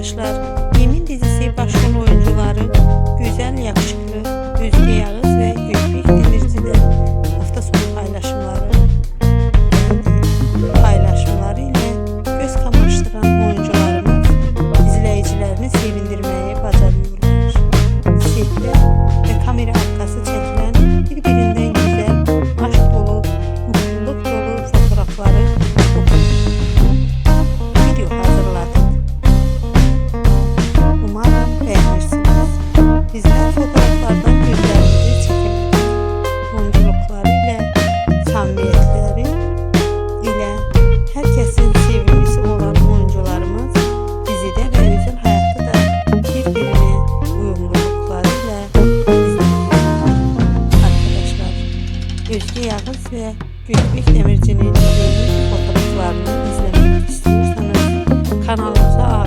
arkadaşlar. Yemin dizisi başrol oyuncuları Özge Yağız ve Gülbek Demirci'nin yeni fotoğraflarını izlemek istiyorsanız kanalımıza abone